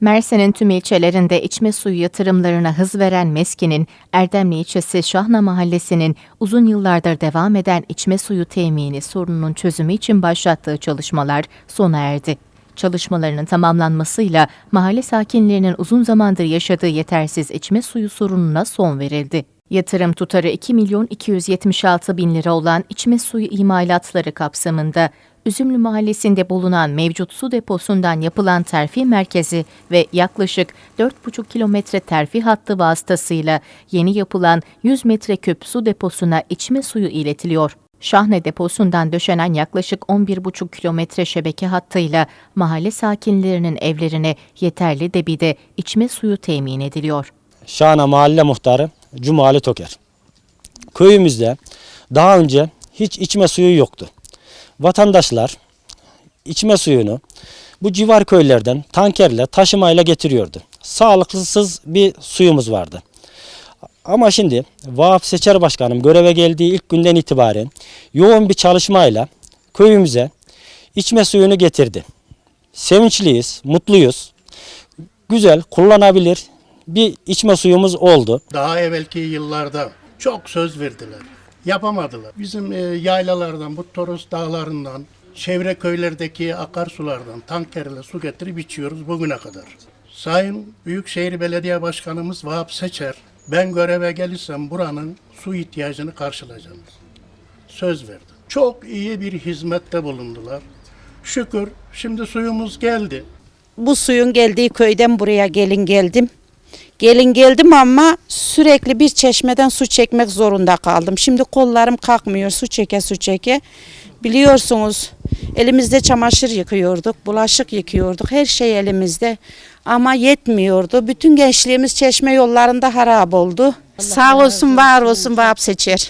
Mersin'in tüm ilçelerinde içme suyu yatırımlarına hız veren MESKİ'nin Erdemli ilçesi Şahna Mahallesi'nin uzun yıllardır devam eden içme suyu temini sorununun çözümü için başlattığı çalışmalar sona erdi. Çalışmalarının tamamlanmasıyla mahalle sakinlerinin uzun zamandır yaşadığı yetersiz içme suyu sorununa son verildi. Yatırım tutarı 2 milyon 276 bin lira olan içme suyu imalatları kapsamında Üzümlü Mahallesi'nde bulunan mevcut su deposundan yapılan terfi merkezi ve yaklaşık 4,5 kilometre terfi hattı vasıtasıyla yeni yapılan 100 metreküp su deposuna içme suyu iletiliyor. Şahne deposundan döşenen yaklaşık 11,5 kilometre şebeke hattıyla mahalle sakinlerinin evlerine yeterli debide içme suyu temin ediliyor. Şahane Mahalle Muhtarı Cumali Toker. Köyümüzde daha önce hiç içme suyu yoktu. Vatandaşlar içme suyunu bu civar köylerden tankerle taşımayla getiriyordu. Sağlıksız bir suyumuz vardı. Ama şimdi Vahap Seçer Başkanım göreve geldiği ilk günden itibaren yoğun bir çalışmayla köyümüze içme suyunu getirdi. Sevinçliyiz, mutluyuz. Güzel, kullanabilir bir içme suyumuz oldu. Daha evvelki yıllarda çok söz verdiler. Yapamadılar. Bizim e, yaylalardan, bu Toros dağlarından, çevre köylerdeki akarsulardan tankerle su getirip içiyoruz bugüne kadar. Sayın Büyükşehir Belediye Başkanımız Vahap Seçer, ben göreve gelirsem buranın su ihtiyacını karşılayacağım. Söz verdi. Çok iyi bir hizmette bulundular. Şükür şimdi suyumuz geldi. bu suyun geldiği köyden buraya gelin geldim. Gelin geldim ama sürekli bir çeşmeden su çekmek zorunda kaldım. Şimdi kollarım kalkmıyor su çeke su çeke. Biliyorsunuz elimizde çamaşır yıkıyorduk, bulaşık yıkıyorduk. Her şey elimizde ama yetmiyordu. Bütün gençliğimiz çeşme yollarında harap oldu. Sağ olsun, var olsun Vahap Seçer.